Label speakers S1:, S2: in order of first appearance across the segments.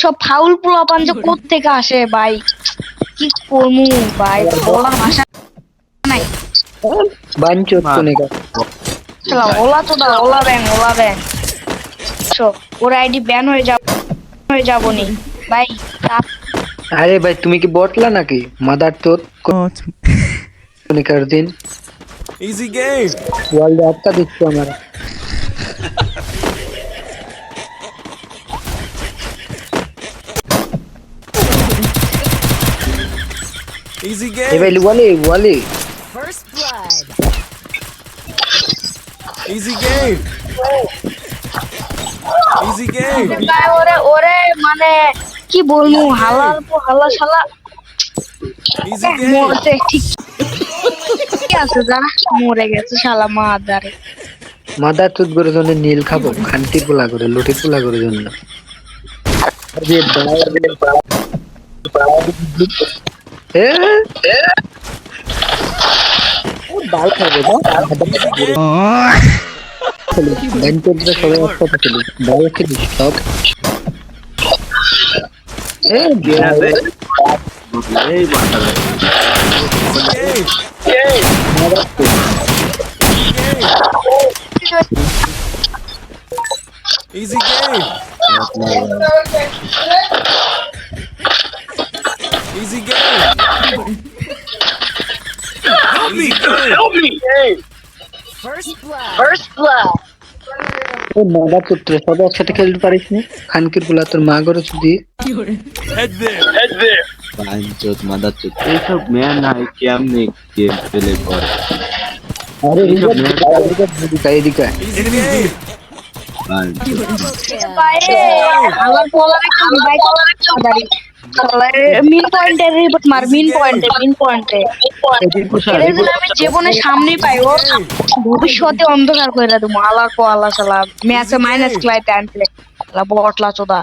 S1: সব ফাউল পোলাপান যে থেকে আসে ভাই? কি করমু ভাই? বলার ভাষা নাই।
S2: বাঞ্চত কোনে
S1: শালা ওলা তো দা ওলা ব্যাং ওলা ব্যাং সো ওর আইডি ব্যান হয়ে যাব হয়ে যাব নি। ভাই
S2: আরে ভাই তুমি কি বটলা নাকি? মাদার তো কোনিকার দিন?
S3: Easy game.
S2: ওয়ার্ল্ডে আটকা দিচ্ছ আমার।
S3: Easy game.
S2: ভাই ওয়ালে ওয়ালে
S4: First blood.
S3: Easy game. Easy game.
S1: ওরে ওরে মানে কি বলব হালাল পো হালা শালা
S3: Easy game.
S1: মরতে ঠিক ঠিক আছে যারা মরে গেছে শালা মাদারে
S2: মাদার তুত করে জন্য নীল খাব খান্তি পোলা করে লুটি পোলা করে জন্য আরে এ এ বাল খাবে ব্যাংকের সবাই একসাথে ছিল বাল খেলি সব এ
S3: Game. Easy game. Easy game. Easy game.
S4: First blood.
S1: Blood
S2: ও মাদা পুত্র সবাই একসাথে খেলতে পারিস না? খানকির পোলা তোর মা করে? শুধু
S3: Head there.
S5: বাঞ্চত মাদারচত এইসব মেয়ে নাই কেমনে গেম প্লে করে
S2: আরে এদিকে এদিকে
S1: পোলারে মিন পয়েন্টে রিপোর্ট মার মিন পয়েন্টে মিন পয়েন্টে এর আমি জীবনে সামনেই পাই ও ভবিষ্যতে অন্ধকার করে দেবো আলা কো আলা শালা ম্যাচে মাইনাস ক্লাইতে আনলে শালা বটলা চোদা।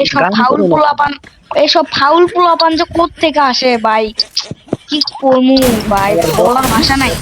S1: এইসব ফাউল পোলাপান এইসব ফাউল পোলাপান যে থেকে আসে ভাই? কি করমু ভাই? বলার ভাষা নাই।